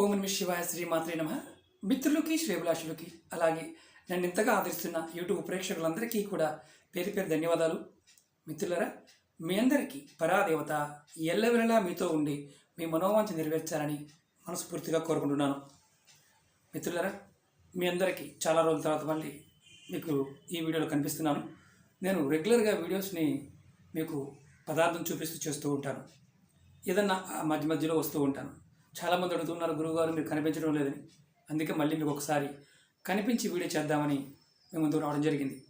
ఓం నమ శివాయ శ్రీమాత్రే నమ. మిత్రులకి శ్రేభిలాషులకి అలాగే నన్ను ఇంతగా ఆదరిస్తున్న యూట్యూబ్ ప్రేక్షకులందరికీ కూడా పేరు పేరు ధన్యవాదాలు. మిత్రులరా మీ అందరికీ పరాదేవత ఎల్లవెల్లలా మీతో ఉండి మీ మనోవాంఛ నెరవేర్చాలని మనస్ఫూర్తిగా కోరుకుంటున్నాను. మిత్రులరా మీ అందరికీ చాలా రోజుల తర్వాత మళ్ళీ మీకు ఈ వీడియోలో కనిపిస్తున్నాను. నేను రెగ్యులర్గా వీడియోస్ని మీకు పదార్థం చూపిస్తూ చేస్తూ ఉంటాను. ఏదన్నా ఆ మధ్య మధ్యలో వస్తూ ఉంటాను. చాలామంది అడుగుతున్నారు గురువుగారు మీరు కనిపించడం లేదని. అందుకే మళ్ళీ మీకు ఒకసారి కనిపించి వీడియో చేద్దామని మేము ముందుకు రావడం జరిగింది.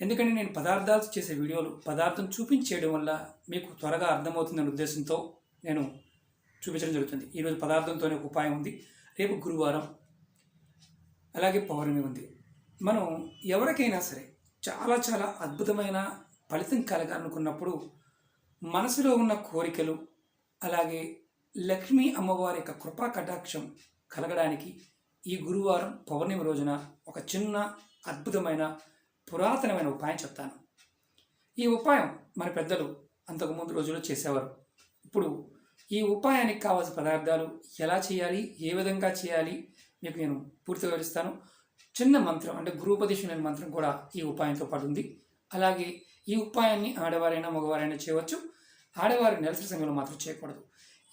ఎందుకంటే నేను పదార్థాలు చేసే వీడియోలు పదార్థం చూపించేయడం వల్ల మీకు త్వరగా అర్థమవుతుందనే ఉద్దేశంతో నేను చూపించడం జరుగుతుంది. ఈరోజు పదార్థంతోనే ఒక ఉపాయం ఉంది. రేపు గురువారం అలాగే పౌర్ణమి ఉంది. మనం ఎవరికైనా సరే చాలా చాలా అద్భుతమైన ఫలితం కలగాలనుకున్నప్పుడు మనసులో ఉన్న కోరికలు అలాగే లక్ష్మీ అమ్మవారి యొక్క కృపా కటాక్షం కలగడానికి ఈ గురువారం పౌర్ణమి రోజున ఒక చిన్న అద్భుతమైన పురాతనమైన ఉపాయం చెప్తాను. ఈ ఉపాయం మన పెద్దలు అంతకుముందు రోజుల్లో చేసేవారు. ఇప్పుడు ఈ ఉపాయానికి కావాల్సిన పదార్థాలు ఎలా చేయాలి ఏ విధంగా చేయాలి మీకు నేను పూర్తిగా వివరిస్తాను. చిన్న మంత్రం అంటే గురుపదేశం అనే మంత్రం కూడా ఈ ఉపాయంతో పాటు ఉంది. అలాగే ఈ ఉపాయాన్ని ఆడవారైనా మగవారైనా చేయవచ్చు. ఆడవారు నెలసరి సమయంలో మాత్రం చేయకూడదు.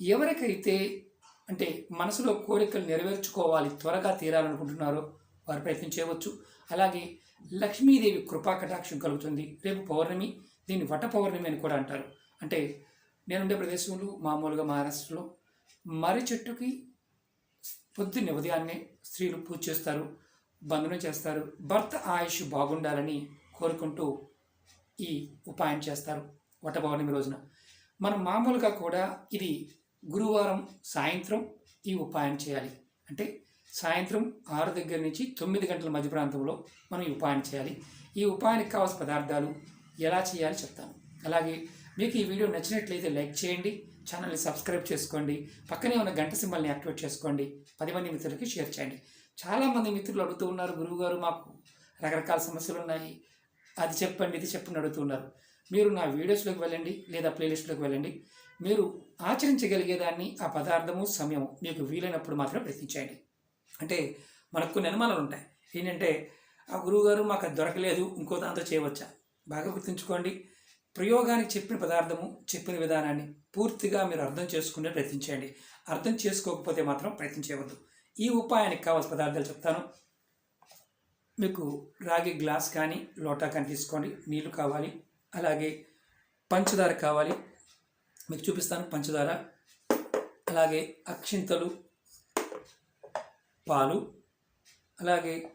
ఎవరికైతే అంటే మనసులో కోరికలు నెరవేర్చుకోవాలి త్వరగా తీరాలనుకుంటున్నారో వారు ప్రయత్నం చేయవచ్చు. అలాగే లక్ష్మీదేవి కృపా కటాక్షం కలుగుతుంది. రేపు పౌర్ణమి దీన్ని వట పౌర్ణమి అని కూడా అంటారు. అంటే నేనుండే ప్రదేశంలో మామూలుగా మహారాష్ట్రలో మర్రి చెట్టుకి పొద్దున్నే ఉదయాన్నే స్త్రీలు పూజ చేస్తారు బంధనం చేస్తారు భర్త ఆయుష్ బాగుండాలని కోరుకుంటూ ఈ ఉపాయం చేస్తారు వట పౌర్ణమి రోజున. మనం మామూలుగా కూడా ఇది గురువారం సాయంత్రం ఈ ఉపాయం చేయాలి. అంటే సాయంత్రం ఆరు దగ్గర నుంచి తొమ్మిది గంటల మధ్య ప్రాంతంలో మనం ఈ ఉపాయం చేయాలి. ఈ ఉపాయానికి కావాల్సిన పదార్థాలు ఎలా చేయాలి చెప్తాను. అలాగే మీకు ఈ వీడియో నచ్చినట్లయితే లైక్ చేయండి ఛానల్ని సబ్స్క్రైబ్ చేసుకోండి పక్కనే ఉన్న గంట సింబల్ని యాక్టివేట్ చేసుకోండి పది మంది మిత్రులకి షేర్ చేయండి. చాలామంది మిత్రులు అడుగుతూ ఉన్నారు గురువుగారు మాకు రకరకాల సమస్యలు ఉన్నాయి. అది చెప్పండి ఇది చెప్పండి అడుగుతున్నారు మీరు నా వీడియోస్లోకి వెళ్ళండి లేదా ప్లేలిస్ట్లోకి వెళ్ళండి. మీరు ఆచరించగలిగేదాన్ని ఆ పదార్థము సమయము మీకు వీలైనప్పుడు మాత్రం ప్రయత్నించండి. అంటే మనకు కొన్ని అనుమానాలు ఉంటాయి. ఏంటంటే ఆ గురువుగారు మాకు అది దొరకలేదు ఇంకో దాంతో చేయవచ్చా? బాగా గుర్తుంచుకోండి. ప్రయోగానికి చెప్పిన పదార్థము చెప్పిన విధానాన్ని పూర్తిగా మీరు అర్థం చేసుకునే ప్రయత్నించండి. అర్థం చేసుకోకపోతే మాత్రం ప్రయత్నించవద్దు. ఈ ఉపాయానికి కావాల్సిన పదార్థాలు చెప్తాను. మీకు రాగి గ్లాస్ కానీ లోటా కానీ తీసుకోండి. నీళ్ళు కావాలి. అలాగే పంచదార కావాలి. మీకు చూపిస్తాను. పంచదార అలాగే అక్షింతలు పాలు అలాగే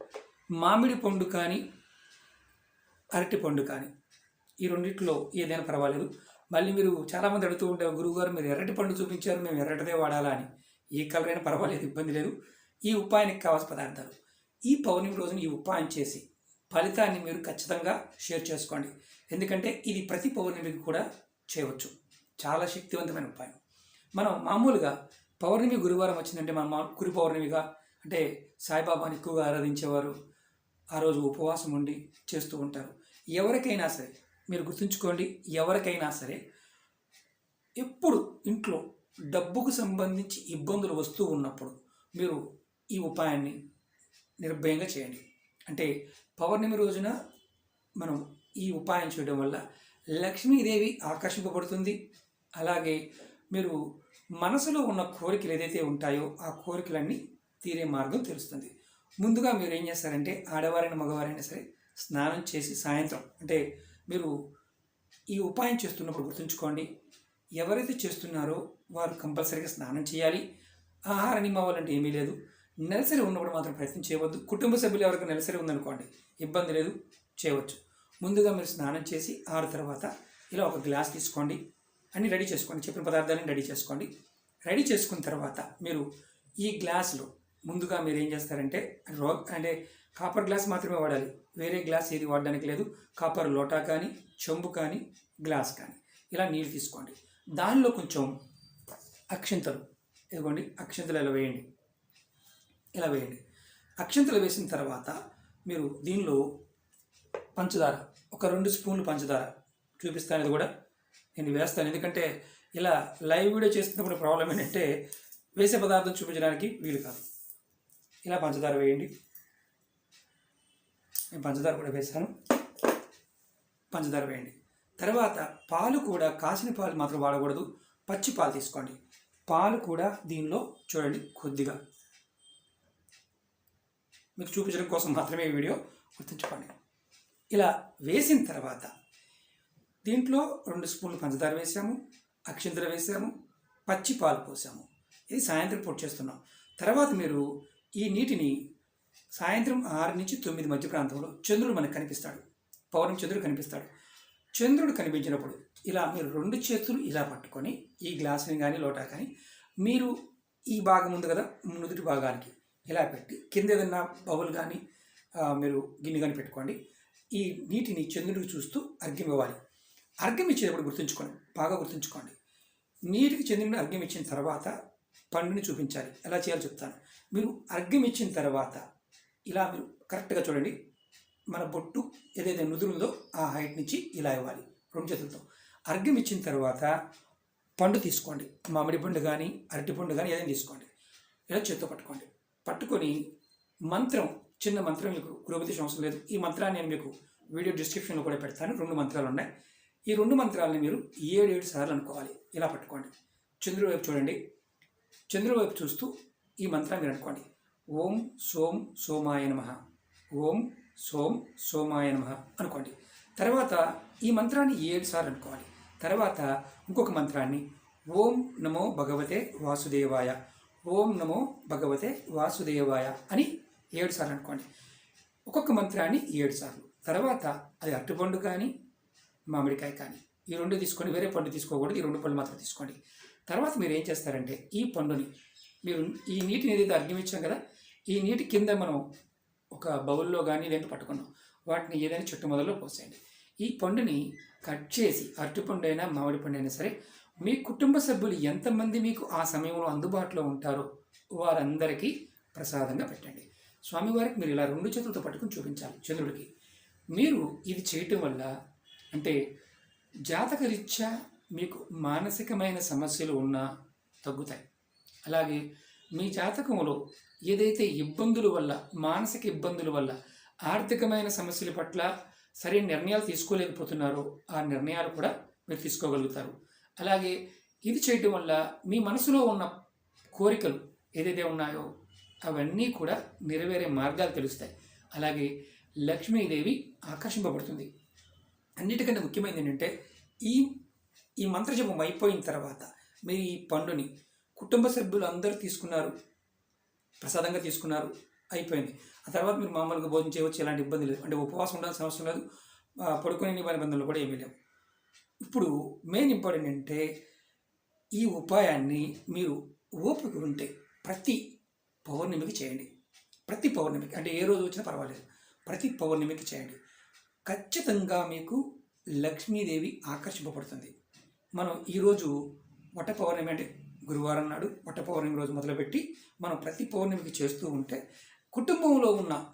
మామిడి పండు కానీ అరటి పండు కానీ. ఈ రెండిట్లో ఏదైనా పర్వాలేదు. మళ్ళీ మీరు చాలామంది అడుగుతూ ఉంటారు గురువుగారు మీరు ఎర్రటి పండు చూపించారు మేము ఎర్రటిదే వాడాలా అని. ఏ కలర్ అయినా పర్వాలేదు ఇబ్బంది లేదు. ఈ ఉపాయానికి కావాల్సిన పదార్థాలు. ఈ పౌర్ణమి రోజున ఈ ఉపాయం చేసి ఫలితాన్ని మీరు ఖచ్చితంగా షేర్ చేసుకోండి. ఎందుకంటే ఇది ప్రతి పౌర్ణమికి కూడా చేయవచ్చు. చాలా శక్తివంతమైన ఉపాయం. మనం మామూలుగా పౌర్ణమి గురువారం వచ్చిందంటే మనం మా- గురు పౌర్ణమిగా అంటే సాయిబాబాని ఎక్కువగా ఆరాధించేవారు. ఆ రోజు ఉపవాసం ఉండి చేస్తూ ఉంటారు. ఎవరికైనా సరే మీరు గుర్తుంచుకోండి ఎవరికైనా సరే ఎప్పుడు ఇంట్లో డబ్బుకు సంబంధించి ఇబ్బందులు వస్తూ ఉన్నప్పుడు మీరు ఈ ఉపాయాన్ని నిర్భయంగా చేయండి. అంటే పౌర్ణమి రోజున మనం ఈ ఉపాయం చేయడం వల్ల లక్ష్మీదేవి ఆకర్షింపబడుతుంది. అలాగే మీరు మనసులో ఉన్న కోరికలు ఏదైతే ఉంటాయో ఆ కోరికలన్నీ తీరే మార్గం తెలుస్తుంది. ముందుగా మీరు ఏం చేస్తారంటే ఆడవారైన మగవారైనా సరే స్నానం చేసి సాయంత్రం అంటే మీరు ఈ ఉపాయం చేస్తున్నప్పుడు గుర్తుంచుకోండి. ఎవరైతే చేస్తున్నారో వారు కంపల్సరీగా స్నానం చేయాలి. ఆహార నియమావళి అంటే ఏమీ లేదు. నెలసరి ఉన్నప్పుడు మాత్రం ప్రయత్నం చేయవద్దు. కుటుంబ సభ్యులు ఎవరికి నెలసరి ఉందనుకోండి ఇబ్బంది లేదు చేయవచ్చు. ముందుగా మీరు స్నానం చేసి ఆరు తర్వాత ఇలా ఒక గ్లాస్ తీసుకోండి. అన్ని రెడీ చేసుకోండి. చెప్పిన పదార్థాలను రెడీ చేసుకోండి. రెడీ చేసుకున్న తర్వాత మీరు ఈ గ్లాస్లో ముందుగా మీరు ఏం చేస్తారంటే రో అంటే కాపర్ గ్లాస్ మాత్రమే వాడాలి. వేరే గ్లాస్ ఏది వాడడానికి లేదు. కాపర్ లోటా కానీ చెంబు కానీ గ్లాస్ కానీ. ఇలా నీళ్ళు తీసుకోండి. దానిలో కొంచెం అక్షింతలు ఇదిగోండి అక్షింతలు ఇలా వేయండి. ఇలా వేయండి. అక్షింతలు వేసిన తర్వాత మీరు దీనిలో పంచదార ఒక రెండు స్పూన్లు పంచదార చూపిస్తాను ఇది కూడా. నేను వేస్తాను. ఎందుకంటే ఇలా లైవ్ వీడియో చేస్తున్నప్పుడు ప్రాబ్లం ఏంటంటే వేసే పదార్థం చూపించడానికి వీలు కాదు. ఇలా పంచదార వేయండి. నేను పంచదార కూడా వేశాను పంచదార వేయండి. తర్వాత పాలు కూడా కాసిన పాలు మాత్రం వాడకూడదు. పచ్చి పాలు తీసుకోండి. పాలు కూడా దీనిలో చూడండి కొద్దిగా. మీకు చూపించడం కోసం మాత్రమే ఈ వీడియో గుర్తుంచుకోండి. ఇలా వేసిన తర్వాత దీంట్లో రెండు స్పూన్లు పంచదార వేసాము అక్షింతర వేసాము పచ్చి పాలు పోసాము. ఇది సాయంత్రం పొడి చేస్తున్నాం. తర్వాత మీరు ఈ నీటిని సాయంత్రం ఆరు నుంచి తొమ్మిది మధ్య ప్రాంతంలో చంద్రుడు మనకు కనిపిస్తాడు. పౌర్ణం చంద్రుడు కనిపిస్తాడు. చంద్రుడు కనిపించినప్పుడు ఇలా మీరు రెండు చేతులు ఇలా పట్టుకొని ఈ గ్లాసుని కానీ లోటా కానీ మీరు ఈ భాగం ఉంది కదా నుదుటి భాగానికి ఇలా పెట్టి కింద ఏదన్నా బౌల్ కానీ మీరు గిన్నె కానీ పెట్టుకోండి. ఈ నీటిని చంద్రుడికి చూస్తూ అర్ఘ్యం ఇవ్వాలి. అర్ఘ్యం ఇచ్చేటప్పుడు గుర్తుంచుకోండి బాగా గుర్తుంచుకోండి. నీటికి చెందిన అర్ఘ్యం ఇచ్చిన తర్వాత పండుని చూపించాలి. ఎలా చేయాలో చెప్తాను. మీరు అర్ఘ్యం ఇచ్చిన తర్వాత ఇలా మీరు కరెక్ట్గా చూడండి. మన బొట్టు ఏదైతే నుదురుందో ఆ హైట్ నుంచి ఇలా ఇవ్వాలి. రెండు చేతులతో. అర్ఘ్యం ఇచ్చిన తర్వాత పండు తీసుకోండి. మామిడి పండు కానీ అరటి పండు కానీ ఏదైనా తీసుకోండి. ఇలా చేత్తో పట్టుకోండి. పట్టుకొని మంత్రం చిన్న మంత్రం మీకు గృహోపదేశం అవసరం లేదు. ఈ మంత్రాన్ని నేను మీకు వీడియో డిస్క్రిప్షన్లో కూడా పెడతాను. రెండు మంత్రాలు ఉన్నాయి ఈ రెండు మంత్రాలని మీరు ఏడు ఏడు సార్లు అనుకోవాలి. ఇలా పట్టుకోండి. చంద్రుడి వైపు చూడండి. చంద్రుడి వైపు చూస్తూ ఈ మంత్రాన్ని మీరు అనుకోండి ఓం సోం సోమాయ నమ. ఓం సోం సోమాయ నమ అనుకోండి. తర్వాత ఈ మంత్రాన్ని ఏడు సార్లు అనుకోవాలి. తర్వాత ఇంకొక మంత్రాన్ని ఓం నమో భగవతే వాసుదేవాయ. ఓం నమో భగవతే వాసుదేవాయ అని ఏడు సార్లు అనుకోండి. ఒక్కొక్క మంత్రాన్ని ఏడు సార్లు. తర్వాత అది అరటిపండు కానీ మామిడికాయ కానీ. ఈ రెండు తీసుకొని వేరే పండు తీసుకోకూడదు ఈ రెండు పళ్ళు మాత్రం తీసుకోండి. తర్వాత మీరు ఏం చేస్తారంటే ఈ పండుని మీరు ఈ నీటిని ఏదైతే అర్ఘ్యం ఇచ్చాం కదా ఈ నీటి కింద మనం ఒక బౌల్లో కానీ ఇదేంటి పట్టుకున్నాం. వాటిని ఏదైనా చుట్టు మొదల్లో పోసేయండి. ఈ పండుని కట్ చేసి అరటిపండు అయినా మామిడి పండు అయినా సరే మీ కుటుంబ సభ్యులు ఎంతమంది మీకు ఆ సమయంలో అందుబాటులో ఉంటారో వారందరికీ ప్రసాదంగా పెట్టండి. స్వామివారికి మీరు ఇలా రెండు చేతులతో పట్టుకుని చూపించాలి చంద్రుడికి. మీరు ఇది చేయటం వల్ల అంటే జాతకరీత్యా మీకు మానసికమైన సమస్యలు ఉన్నా తగ్గుతాయి. అలాగే మీ జాతకంలో ఏదైతే ఇబ్బందుల వల్ల మానసిక ఇబ్బందుల వల్ల ఆర్థికమైన సమస్యల పట్ల సరైన నిర్ణయాలు తీసుకోలేకపోతున్నారో ఆ నిర్ణయాలు కూడా మీరు తీసుకోగలుగుతారు. అలాగే ఇది చేయటం వల్ల మీ మనసులో ఉన్న కోరికలు ఏదైతే ఉన్నాయో అవన్నీ కూడా నెరవేరే మార్గాలు తెలుస్తాయి. అలాగే లక్ష్మీదేవి ఆకర్షింపబడుతుంది. అన్నిటికంటే ముఖ్యమైనది ఏంటంటే ఈ ఈ మంత్రజపం అయిపోయిన తర్వాత మీరు ఈ పండుని కుటుంబ సభ్యులు అందరూ తీసుకున్నారు ప్రసాదంగా తీసుకున్నారు అయిపోయింది. ఆ తర్వాత మీరు మామూలుగా భోజనం చేయవచ్చు ఎలాంటి ఇబ్బంది లేదు. అంటే ఉపవాసం ఉండాల్సిన అవసరం లేదు పడుకునే నిబంధనలు కూడా ఏమీ లేవు. ఇప్పుడు మెయిన్ ఇంపార్టెంట్ అంటే ఈ ఉపాయాన్ని మీరు ఓపిక ఉంటే ప్రతి పౌర్ణమికి చేయండి. ప్రతి పౌర్ణమికి అంటే ఏ రోజు వచ్చినా పర్వాలేదు. ప్రతి పౌర్ణమికి చేయండి. ఖచ్చితంగా మీకు లక్ష్మీదేవి ఆకర్షింపబడుతుంది. మనం ఈరోజు వట పౌర్ణమి అంటే గురువారం నాడు వట పౌర్ణమి రోజు మొదలుపెట్టి మనం ప్రతి పౌర్ణమికి చేస్తూ ఉంటే కుటుంబంలో ఉన్న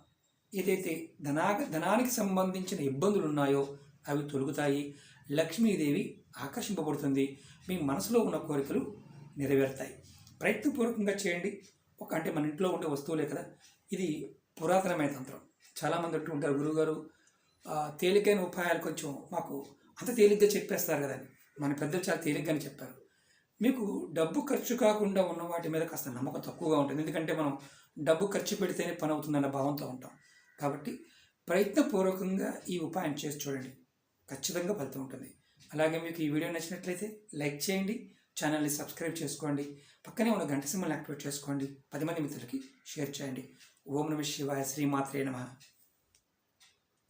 ఏదైతే ధనా ధనానికి సంబంధించిన ఇబ్బందులు ఉన్నాయో అవి తొలుగుతాయి లక్ష్మీదేవి ఆకర్షింపబడుతుంది మీ మనసులో ఉన్న కోరికలు నెరవేరుతాయి. ప్రయత్నపూర్వకంగా చేయండి. ఒక అంటే మన ఇంట్లో ఉండే వస్తువులే కదా ఇది పురాతనమైన తంత్రం. చాలామంది అంటూ ఉంటారు గురువుగారు తేలికైన ఉపాయాలు కొంచెం మాకు అంత తేలిగ్గా చెప్పేస్తారు కదా అని మన పెద్దలు చాలా తేలిగ్గానే చెప్పారు. మీకు డబ్బు ఖర్చు కాకుండా ఉన్న వాటి మీద కాస్త నమ్మకం తక్కువగా ఉంటుంది. ఎందుకంటే మనం డబ్బు ఖర్చు పెడితేనే పని అవుతుందన్న భావంతో ఉంటాం. కాబట్టి ప్రయత్నపూర్వకంగా ఈ ఉపాయం చేసి చూడండి. ఖచ్చితంగా ఫలితం ఉంటుంది. అలాగే మీకు ఈ వీడియో నచ్చినట్లయితే లైక్ చేయండి. ఛానల్ని సబ్స్క్రైబ్ చేసుకోండి. పక్కనే ఉన్న గంట సింబల్ని యాక్టివేట్ చేసుకోండి. పది మంది మిత్రులకి షేర్ చేయండి. ఓం నమ శివాయ శ్రీమాత్రే నమ.